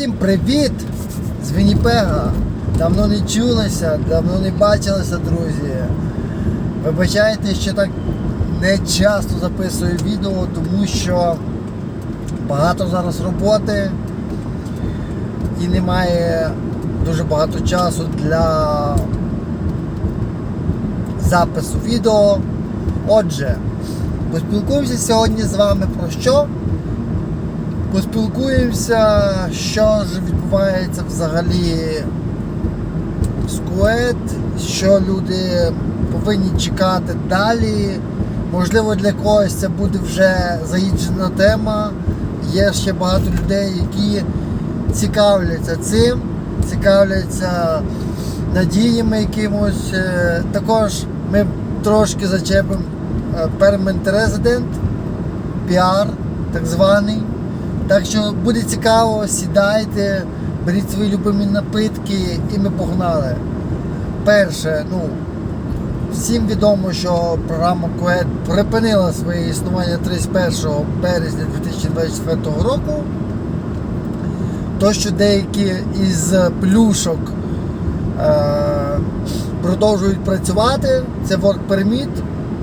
Всім привіт з Вінніпега. Давно не чулися, давно не бачилися, друзі. Вибачайте, що так не часто записую відео, тому що багато зараз роботи і немає дуже багато часу для запису відео. Отже, поспілкуємося сьогодні з вами про що? Поспілкуємося, що ж відбувається взагалі з Кует, що люди повинні чекати далі. Можливо, для когось це буде вже заїджена тема. Є ще багато людей, які цікавляться цим, цікавляться надіями якимось. Е, Також ми трошки зачепимо Permanent Resident, піар, так званий. Так що буде цікаво, сідайте, беріть свої любимі напитки і ми погнали. Перше, ну, всім відомо, що програма Кует припинила своє існування 31 березня 2024 року. То, що деякі із плюшок е- продовжують працювати, це Work Permit,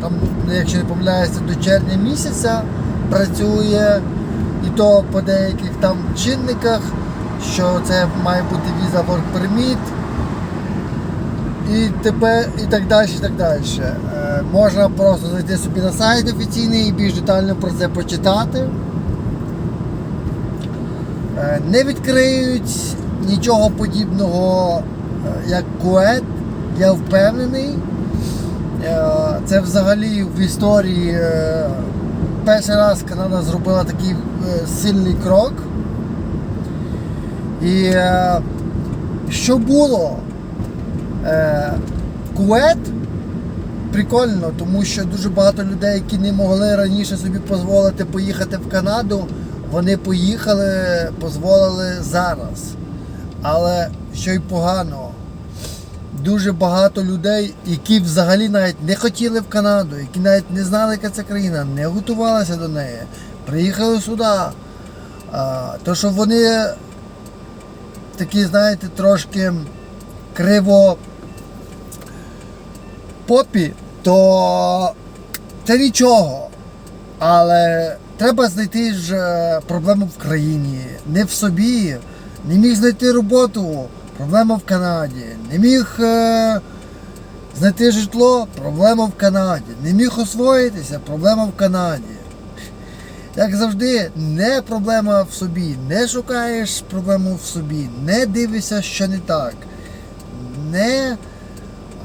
там, якщо не помиляюся, до червня місяця працює то по деяких там чинниках, що це має бути віза Work Permit і тепер і так далі. і так далі. Е, можна просто зайти собі на сайт офіційний і більш детально про це почитати. Е, не відкриють нічого подібного, е, як Кует, я впевнений. Е, Це взагалі в історії е, перший раз Канада зробила такий е, сильний крок. І е, що було? Е, Кует прикольно, тому що дуже багато людей, які не могли раніше собі дозволити поїхати в Канаду, вони поїхали, дозволили зараз. Але що й погано, дуже багато людей, які взагалі навіть не хотіли в Канаду, які навіть не знали, яка це країна, не готувалися до неї, приїхали сюди. То, що вони такі, знаєте, трошки криво попі, то це нічого. Але треба знайти ж е, проблему в країні, не в собі. Не міг знайти роботу, проблема в Канаді. Не міг е, знайти житло, проблема в Канаді. Не міг освоїтися, проблема в Канаді. Як завжди, не проблема в собі, не шукаєш проблему в собі, не дивишся, що не так, не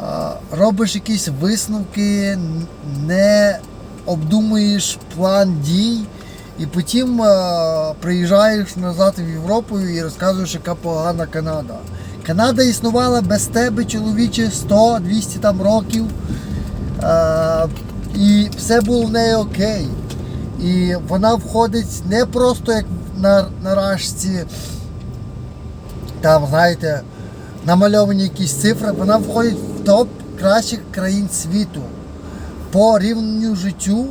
а, робиш якісь висновки, не обдумуєш план дій, і потім а, приїжджаєш назад в Європу і розказуєш, яка погана Канада. Канада існувала без тебе, чоловіче, 100-200 там років. А, і все було в неї окей. І вона входить не просто як на, на рашці, там, знаєте, намальовані якісь цифри, вона входить в топ кращих країн світу по рівню життю,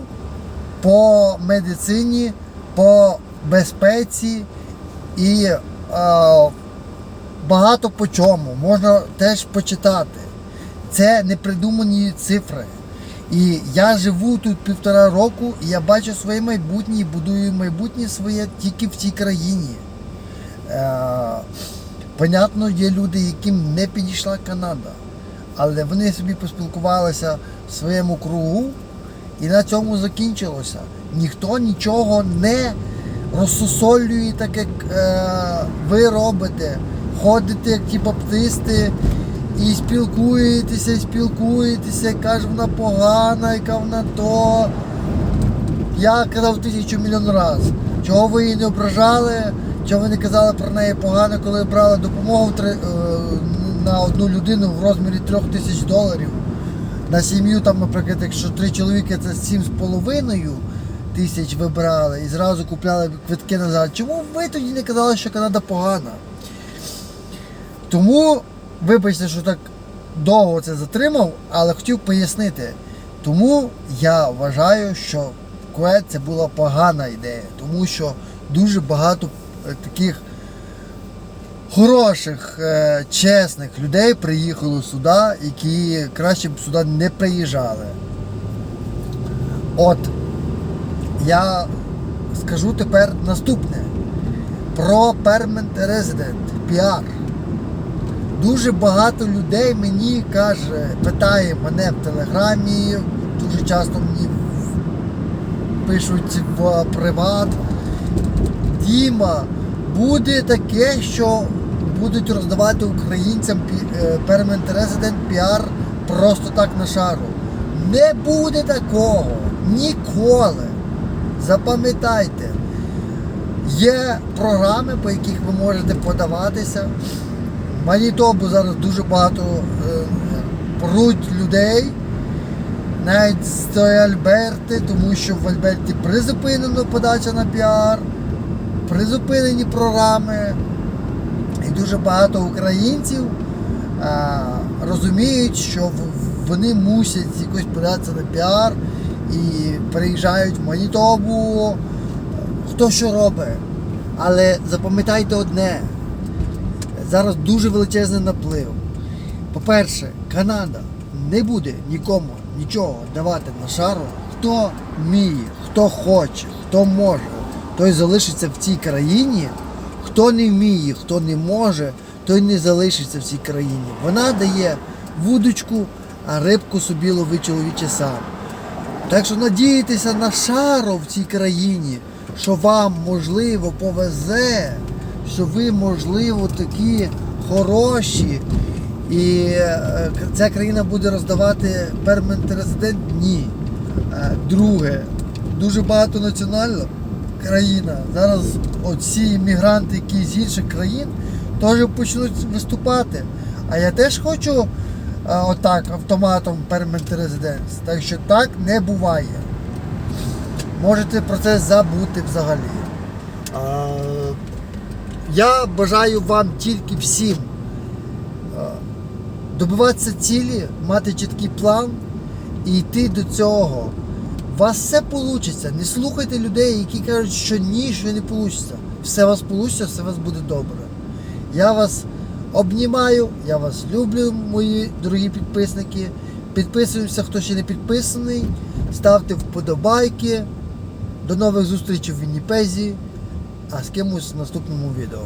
по медицині, по безпеці і е, багато по чому. Можна теж почитати. Це не придумані цифри. І я живу тут півтора року, і я бачу своє майбутнє і будую майбутнє своє тільки в цій країні. Е, понятно, є люди, яким не підійшла Канада, але вони собі поспілкувалися в своєму кругу, і на цьому закінчилося. Ніхто нічого не розсусолює, так як е, ви робите. Ходите, як ті баптисти, і спілкуєтеся, і спілкуєтеся, і каже, вона погана, яка вона то. Я казав тисячу мільйон разів. Чого ви її не ображали, чого ви не казали про неї погано, коли брали допомогу е, на одну людину в розмірі трьох тисяч доларів. На сім'ю, там, наприклад, якщо три чоловіки, це сім з половиною тисяч вибрали і зразу купляли квитки назад. Чому ви тоді не казали, що Канада погана? Тому, вибачте, що так довго це затримав, але хотів пояснити. Тому я вважаю, що Кует це була погана ідея, тому що дуже багато е, таких хороших, е, чесних людей приїхало сюди, які краще б сюди не приїжджали. От я скажу тепер наступне про Permanent Resident PR. Дуже багато людей мені каже, питає мене в телеграмі, дуже часто мені пишуть в приват. Діма, буде таке, що будуть роздавати українцям пі- е, Permanent Resident PR просто так на шару. Не буде такого ніколи. Запам'ятайте, є програми, по яких ви можете подаватися. Манітобу зараз дуже багато е, пруть людей, навіть з Альберти, тому що в Альберті призупинено подача на піар, призупинені програми. Дуже багато українців а, розуміють, що вони мусять якось податися на піар і переїжджають в Манітобу, хто що робить. Але запам'ятайте одне, зараз дуже величезний наплив. По-перше, Канада не буде нікому нічого давати на шару. Хто вміє, хто хоче, хто може, той залишиться в цій країні. Хто не вміє, хто не може, той не залишиться в цій країні. Вона дає вудочку, а рибку собі ловить чоловіче сам. Так що надіятися на шару в цій країні, що вам можливо повезе, що ви, можливо, такі хороші, і е, ця країна буде роздавати перманент резидент? Ні. Е, Друге, дуже багатонаціональна країна. Зараз оці іммігранти, які з інших країн, теж почнуть виступати. А я теж хочу а, отак автоматом Permanent Residence. Так що так не буває. Можете про це забути взагалі. А, я бажаю вам тільки всім добиватися цілі, мати чіткий план і йти до цього. Вас все вийде. Не слухайте людей, які кажуть, що ні, що не вийде. Все у вас вийде, все у вас буде добре. Я вас обнімаю, я вас люблю, мої дорогі підписники. Підписуємося, хто ще не підписаний. Ставте вподобайки. До нових зустрічей в Вінніпезі, а з кимось в наступному відео.